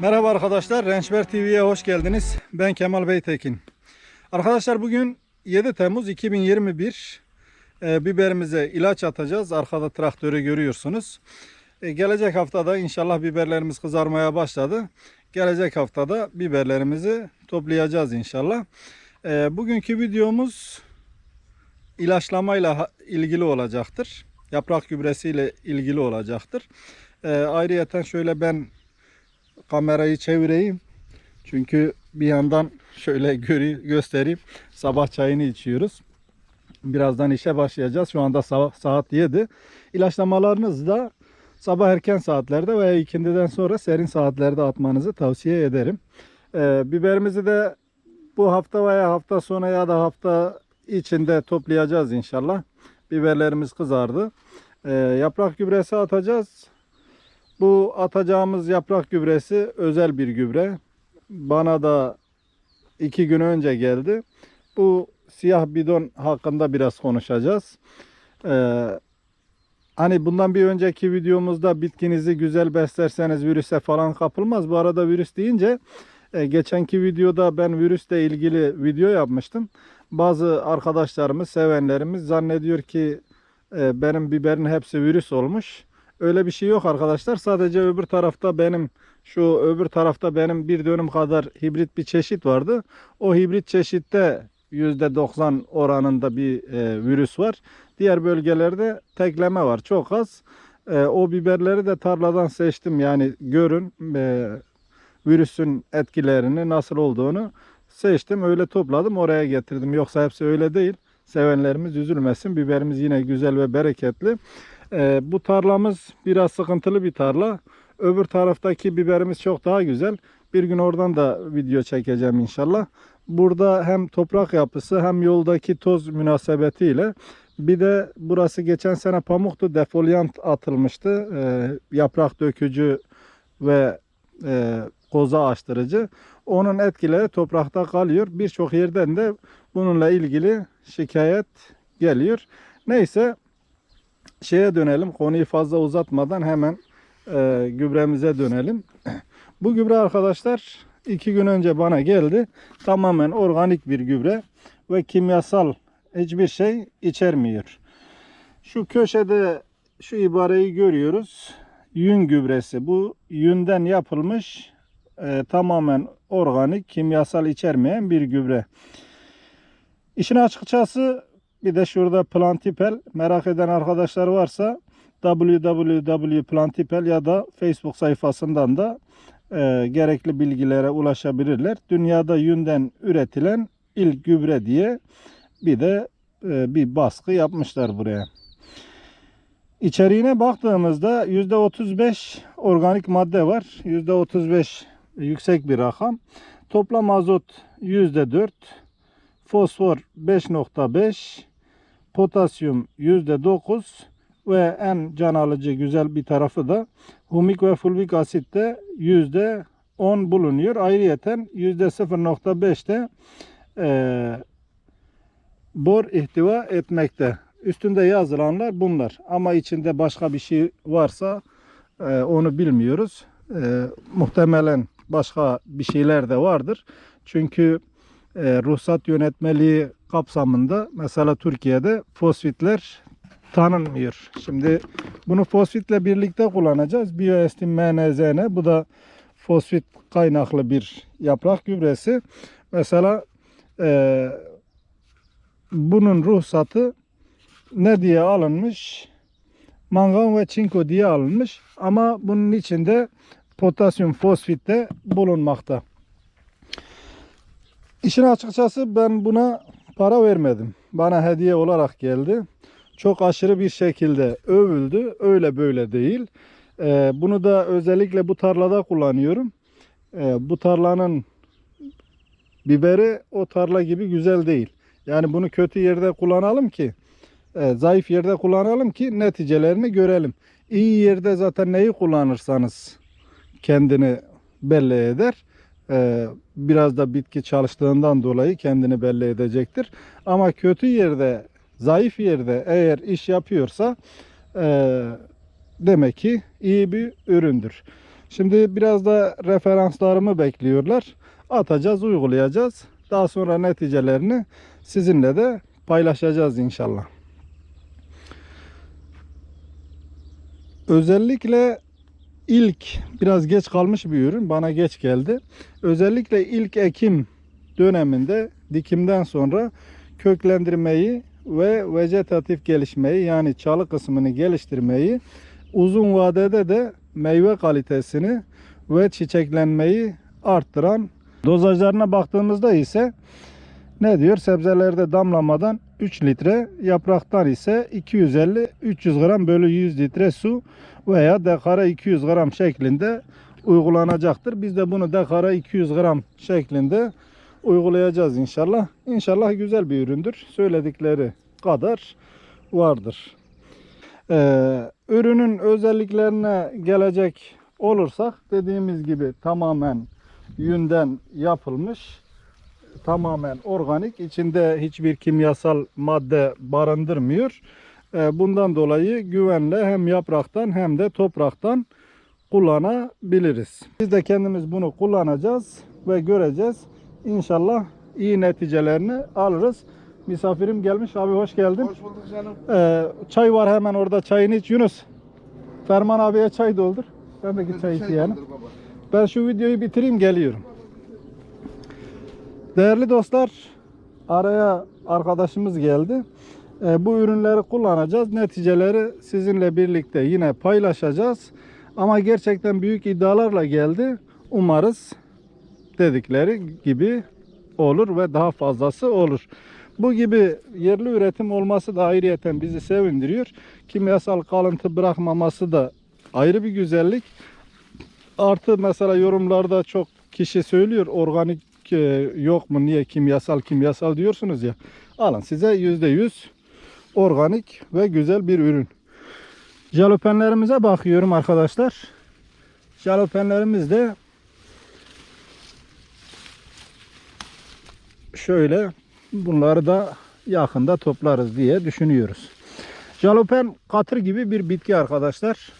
Merhaba arkadaşlar, Rençber TV'ye hoş geldiniz. Ben Kemal Beytekin. Arkadaşlar bugün 7 Temmuz 2021. Ee, biberimize ilaç atacağız. Arkada traktörü görüyorsunuz. Ee, gelecek haftada inşallah biberlerimiz kızarmaya başladı. Gelecek haftada biberlerimizi toplayacağız inşallah. Ee, bugünkü videomuz ilaçlamayla ilgili olacaktır. Yaprak gübresiyle ilgili olacaktır. Ee, ayrıyeten şöyle ben kamerayı çevireyim. Çünkü bir yandan şöyle göstereyim. Sabah çayını içiyoruz. Birazdan işe başlayacağız. Şu anda saat 7. İlaçlamalarınızı da sabah erken saatlerde veya ikindiden sonra serin saatlerde atmanızı tavsiye ederim. Ee, biberimizi de bu hafta veya hafta sonu ya da hafta içinde toplayacağız inşallah. Biberlerimiz kızardı. Ee, yaprak gübresi atacağız. Bu atacağımız yaprak gübresi özel bir gübre. Bana da iki gün önce geldi. Bu siyah bidon hakkında biraz konuşacağız. Ee, hani bundan bir önceki videomuzda bitkinizi güzel beslerseniz virüse falan kapılmaz. Bu arada virüs deyince e, geçenki videoda ben virüsle ilgili video yapmıştım. Bazı arkadaşlarımız, sevenlerimiz zannediyor ki e, benim biberin hepsi virüs olmuş. Öyle bir şey yok arkadaşlar. Sadece öbür tarafta benim şu öbür tarafta benim bir dönüm kadar hibrit bir çeşit vardı. O hibrit çeşitte %90 oranında bir e, virüs var. Diğer bölgelerde tekleme var. Çok az. E, o biberleri de tarladan seçtim. Yani görün e, virüsün etkilerini nasıl olduğunu seçtim. Öyle topladım oraya getirdim. Yoksa hepsi öyle değil. Sevenlerimiz üzülmesin. Biberimiz yine güzel ve bereketli. Ee, bu tarlamız biraz sıkıntılı bir tarla. Öbür taraftaki biberimiz çok daha güzel. Bir gün oradan da video çekeceğim inşallah. Burada hem toprak yapısı hem yoldaki toz münasebetiyle bir de burası geçen sene pamuktu. Defoliant atılmıştı. Ee, yaprak dökücü ve e, koza açtırıcı. Onun etkileri toprakta kalıyor. Birçok yerden de bununla ilgili şikayet geliyor. Neyse şeye dönelim. Konuyu fazla uzatmadan hemen e, gübremize dönelim. Bu gübre arkadaşlar iki gün önce bana geldi. Tamamen organik bir gübre ve kimyasal hiçbir şey içermiyor. Şu köşede şu ibareyi görüyoruz. Yün gübresi. Bu yünden yapılmış e, tamamen organik, kimyasal içermeyen bir gübre. İşin açıkçası bir de şurada Plantipel merak eden arkadaşlar varsa www.plantipel ya da Facebook sayfasından da e, gerekli bilgilere ulaşabilirler. Dünyada yünden üretilen ilk gübre diye bir de e, bir baskı yapmışlar buraya. İçeriğine baktığımızda %35 organik madde var. %35 yüksek bir rakam. Toplam azot %4, fosfor 5.5, potasyum %9 ve en can alıcı güzel bir tarafı da humik ve fulvik asitte %10 bulunuyor. Ayrıyeten %0.5'te eee bor ihtiva etmekte. Üstünde yazılanlar bunlar. Ama içinde başka bir şey varsa e, onu bilmiyoruz. E, muhtemelen başka bir şeyler de vardır. Çünkü e, ruhsat yönetmeliği kapsamında mesela Türkiye'de fosfitler tanınmıyor. Şimdi bunu fosfitle birlikte kullanacağız. Bioestin MNZN bu da fosfit kaynaklı bir yaprak gübresi. Mesela e, bunun ruhsatı ne diye alınmış? Mangan ve çinko diye alınmış. Ama bunun içinde potasyum fosfit de bulunmakta. İşin açıkçası ben buna para vermedim. Bana hediye olarak geldi. Çok aşırı bir şekilde övüldü. Öyle böyle değil. Ee, bunu da özellikle bu tarlada kullanıyorum. Ee, bu tarlanın biberi o tarla gibi güzel değil. Yani bunu kötü yerde kullanalım ki e, zayıf yerde kullanalım ki neticelerini görelim. İyi yerde zaten neyi kullanırsanız kendini belli eder. E, biraz da bitki çalıştığından dolayı kendini belli edecektir. Ama kötü yerde, zayıf yerde eğer iş yapıyorsa e, demek ki iyi bir üründür. Şimdi biraz da referanslarımı bekliyorlar. Atacağız, uygulayacağız. Daha sonra neticelerini sizinle de paylaşacağız inşallah. Özellikle ilk biraz geç kalmış bir ürün bana geç geldi. Özellikle ilk ekim döneminde dikimden sonra köklendirmeyi ve vegetatif gelişmeyi yani çalı kısmını geliştirmeyi uzun vadede de meyve kalitesini ve çiçeklenmeyi arttıran dozajlarına baktığımızda ise ne diyor? Sebzelerde damlamadan 3 litre, yapraktan ise 250-300 gram bölü 100 litre su veya dekara 200 gram şeklinde uygulanacaktır. Biz de bunu dekara 200 gram şeklinde uygulayacağız inşallah. İnşallah güzel bir üründür. Söyledikleri kadar vardır. Ee, ürünün özelliklerine gelecek olursak dediğimiz gibi tamamen yünden yapılmış tamamen organik. İçinde hiçbir kimyasal madde barındırmıyor. Ee, Bundan dolayı güvenle hem yapraktan hem de topraktan kullanabiliriz. Biz de kendimiz bunu kullanacağız ve göreceğiz. İnşallah iyi neticelerini alırız. Misafirim gelmiş. Abi hoş geldin. Hoş bulduk canım. Ee, çay var hemen orada. Çayını iç Yunus. Ferman abiye çay doldur. Ben de git çay baba. Ben şu videoyu bitireyim geliyorum. Değerli dostlar, araya arkadaşımız geldi. Ee, bu ürünleri kullanacağız. Neticeleri sizinle birlikte yine paylaşacağız. Ama gerçekten büyük iddialarla geldi. Umarız dedikleri gibi olur ve daha fazlası olur. Bu gibi yerli üretim olması da ayrıyeten bizi sevindiriyor. Kimyasal kalıntı bırakmaması da ayrı bir güzellik. Artı mesela yorumlarda çok kişi söylüyor organik e, yok mu niye kimyasal kimyasal diyorsunuz ya. Alın size %100 organik ve güzel bir ürün. Jalopenlerimize bakıyorum arkadaşlar. Jalopenlerimiz de şöyle bunları da yakında toplarız diye düşünüyoruz. Jalopen katır gibi bir bitki arkadaşlar.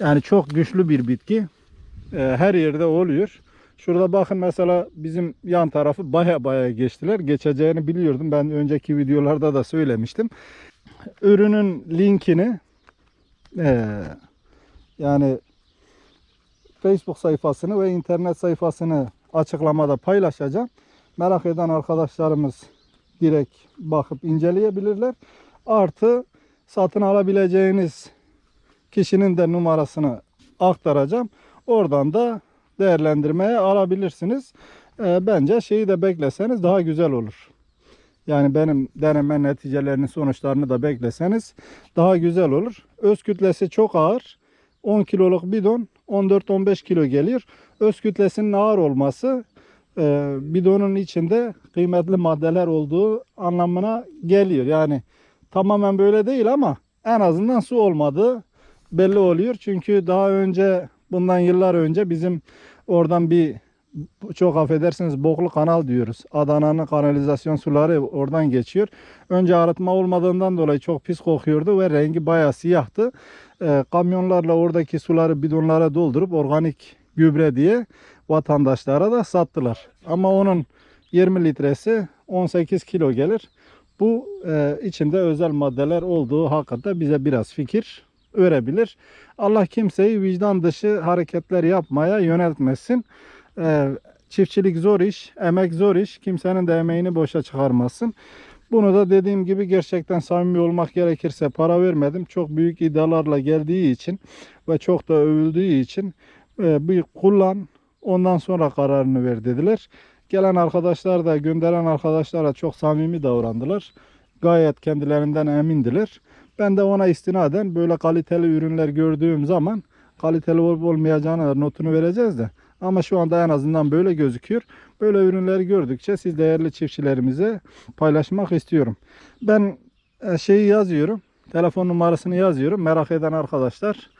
Yani çok güçlü bir bitki. Ee, her yerde oluyor. Şurada bakın mesela bizim yan tarafı baya baya geçtiler. Geçeceğini biliyordum. Ben önceki videolarda da söylemiştim. Ürünün linkini ee, yani Facebook sayfasını ve internet sayfasını açıklamada paylaşacağım. Merak eden arkadaşlarımız direkt bakıp inceleyebilirler. Artı satın alabileceğiniz kişinin de numarasını aktaracağım. Oradan da değerlendirmeye alabilirsiniz. Ee, bence şeyi de bekleseniz daha güzel olur. Yani benim deneme neticelerini, sonuçlarını da bekleseniz daha güzel olur. Öz kütlesi çok ağır. 10 kiloluk bidon 14-15 kilo geliyor. Öz kütlesinin ağır olması e, bidonun içinde kıymetli maddeler olduğu anlamına geliyor. Yani tamamen böyle değil ama en azından su olmadığı belli oluyor. Çünkü daha önce bundan yıllar önce bizim oradan bir çok affedersiniz boklu kanal diyoruz. Adana'nın kanalizasyon suları oradan geçiyor. Önce arıtma olmadığından dolayı çok pis kokuyordu ve rengi bayağı siyahtı. Ee, kamyonlarla oradaki suları bidonlara doldurup organik gübre diye vatandaşlara da sattılar. Ama onun 20 litresi 18 kilo gelir. Bu e, içinde özel maddeler olduğu hakkında bize biraz fikir örebilir. Allah kimseyi vicdan dışı hareketler yapmaya yöneltmesin. Ee, çiftçilik zor iş, emek zor iş. Kimsenin de emeğini boşa çıkarmasın. Bunu da dediğim gibi gerçekten samimi olmak gerekirse para vermedim. Çok büyük iddialarla geldiği için ve çok da övüldüğü için e, bir kullan ondan sonra kararını ver dediler. Gelen arkadaşlar da gönderen arkadaşlara çok samimi davrandılar. Gayet kendilerinden emindiler. Ben de ona istinaden böyle kaliteli ürünler gördüğüm zaman kaliteli olup olmayacağını notunu vereceğiz de. Ama şu anda en azından böyle gözüküyor. Böyle ürünleri gördükçe siz değerli çiftçilerimize paylaşmak istiyorum. Ben e, şeyi yazıyorum. Telefon numarasını yazıyorum. Merak eden arkadaşlar,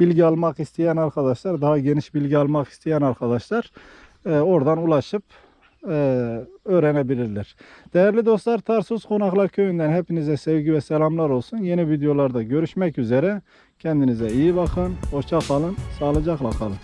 bilgi almak isteyen arkadaşlar, daha geniş bilgi almak isteyen arkadaşlar e, oradan ulaşıp öğrenebilirler. Değerli dostlar Tarsus Konaklar Köyü'nden hepinize sevgi ve selamlar olsun. Yeni videolarda görüşmek üzere. Kendinize iyi bakın. Hoşça kalın. Sağlıcakla kalın.